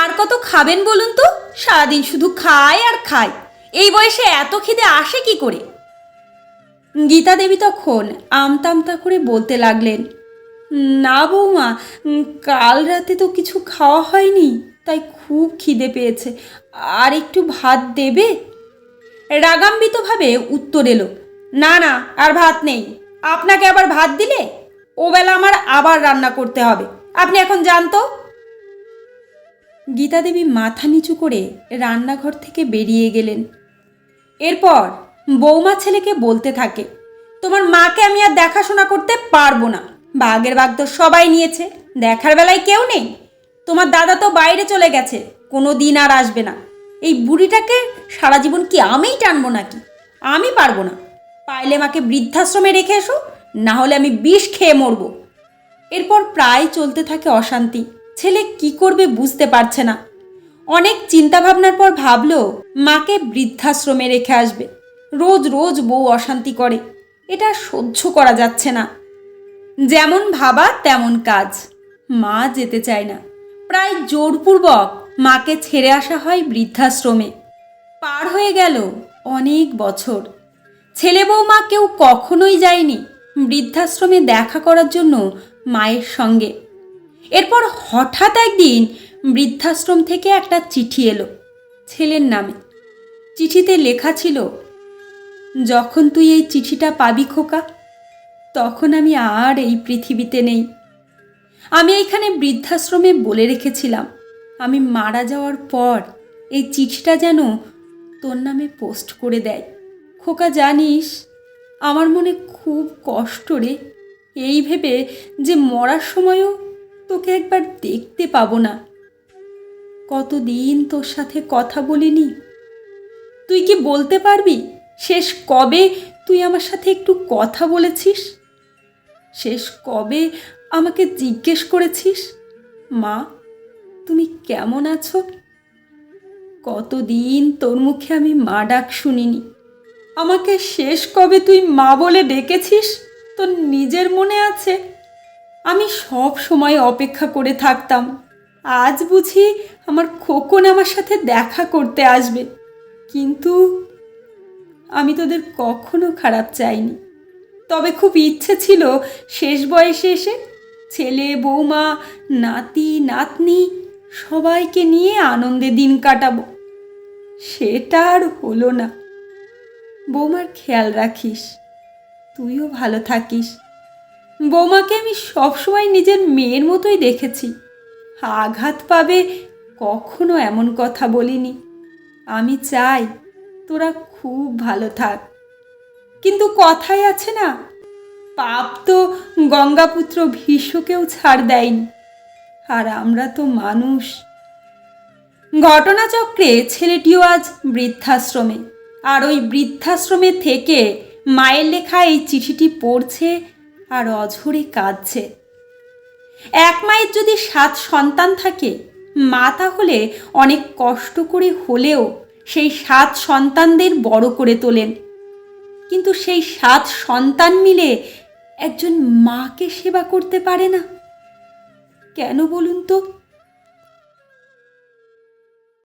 আর কত খাবেন বলুন তো? সারাদিন শুধু খায় আর খায়। এই বয়সে এত খিদে আসে কি করে? গীতা দেবী তখন আমতামতা করে বলতে লাগলেন, না বৌমা, কাল রাতে তো কিছু খাওয়া হয়নি, তাই খুব খিদে পেয়েছে। আর একটু ভাত দেবে? রাগাম্বিতভাবে উত্তর এলো, না না, আর ভাত নেই। আপনাকে আবার ভাত দিলে? ওবেলা আমার আবার রান্না করতে হবে। আপনি এখন জানতো গীতা দেবী মাথা নিচু করে রান্নাঘর থেকে বেরিয়ে গেলেন। এরপর বৌমা ছেলেকে বলতে থাকে, তোমার মাকে আমি আর দেখাশোনা করতে পারব না। বাঘের বাঘ তো সবাই নিয়েছে, দেখার বেলায় কেউ নেই। তোমার দাদা তো বাইরে চলে গেছে, কোনো দিন আর আসবে না। এই বুড়িটাকে সারা জীবন কি আমিই টানবো নাকি? আমি পারব না। পাইলে মাকে বৃদ্ধাশ্রমে রেখে এসো, না হলে আমি বিষ খেয়ে মরবো। এরপর প্রায় চলতে থাকে অশান্তি। ছেলে কি করবে বুঝতে পারছে না। অনেক চিন্তাভাবনার পর ভাবল, মাকে বৃদ্ধাশ্রমে রেখে আসবে। রোজ রোজ বউ অশান্তি করে। এটা সহ্য করা যাচ্ছে না। যেমন ভাবা, তেমন কাজ। মা যেতে চায় না। প্রায় জোরপূর্বক মাকে ছেড়ে আসা হয় বৃদ্ধাশ্রমে। পার হয়ে গেল অনেক বছর। ছেলে বৌমা কেউ কখনোই যায়নি। বৃদ্ধাশ্রমে দেখা করার জন্য মায়ের সঙ্গে। এরপর হঠাৎ একদিন বৃদ্ধাশ্রম থেকে একটা চিঠি এলো ছেলের নামে। চিঠিতে লেখা ছিল, যখন তুই এই চিঠিটা পাবি খোকা, তখন আমি আর এই পৃথিবীতে নেই। আমি এইখানে বৃদ্ধাশ্রমে বলে রেখেছিলাম, আমি মারা যাওয়ার পর এই চিঠিটা যেন তোর নামে পোস্ট করে দেয়। খোকা, জানিস, আমার মনে খুব কষ্ট রে। এই ভেবে যে মরার সময়ও তোকে একবার দেখতে পাবো না। কতদিন তোর সাথে কথা বলিনি? তুই কি বলতে পারবি? শেষ কবে তুই আমার সাথে একটু কথা বলেছিস? শেষ কবে আমাকে জিজ্ঞেস করেছিস? মা, তুমি কেমন আছো? কতদিন তোর মুখে আমি মা ডাক শুনিনি। আমাকে শেষ কবে তুই মা বলে ডেকেছিস? তোর নিজের মনে আছে? আমি সব সময় অপেক্ষা করে থাকতাম। আজ বুঝি আমার খোকন আমার সাথে দেখা করতে আসবে। কিন্তু আমি তোদের কখনো খারাপ চাইনি। তবে খুব ইচ্ছে ছিল শেষ বয়সে এসে ছেলে, বৌমা, নাতি, নাতনি সবাইকে নিয়ে আনন্দে দিন কাটাবো। সেটা আর হলো না। বৌমার খেয়াল রাখিস, তুইও ভালো থাকিস। বৌমাকে আমি সবসময় নিজের মেয়ের মতোই দেখেছি। আঘাত পাবে কখনো এমন কথা বলিনি। আমি চাই তোরা খুব ভালো থাক। কিন্তু কথাই আছে না, পাপ তো গঙ্গাপুত্র ভীষ্মকেও ছাড় দেয়নি। আর আমরা তো মানুষ। ঘটনাচক্রে ছেলেটিও আজ বৃদ্ধাশ্রমে। আর ওই বৃদ্ধাশ্রমে থেকে মায়ের লেখা এই চিঠিটি পড়ছে আর অঝরে কাঁদছে। এক মায়ের যদি সাত সন্তান থাকে, মা তাহলে অনেক কষ্ট করে হলেও সেই সাত সন্তানদের বড় করে তোলেন। কিন্তু সেই সাত সন্তান মিলে একজন মাকে সেবা করতে পারে না। কেন বলুন তো?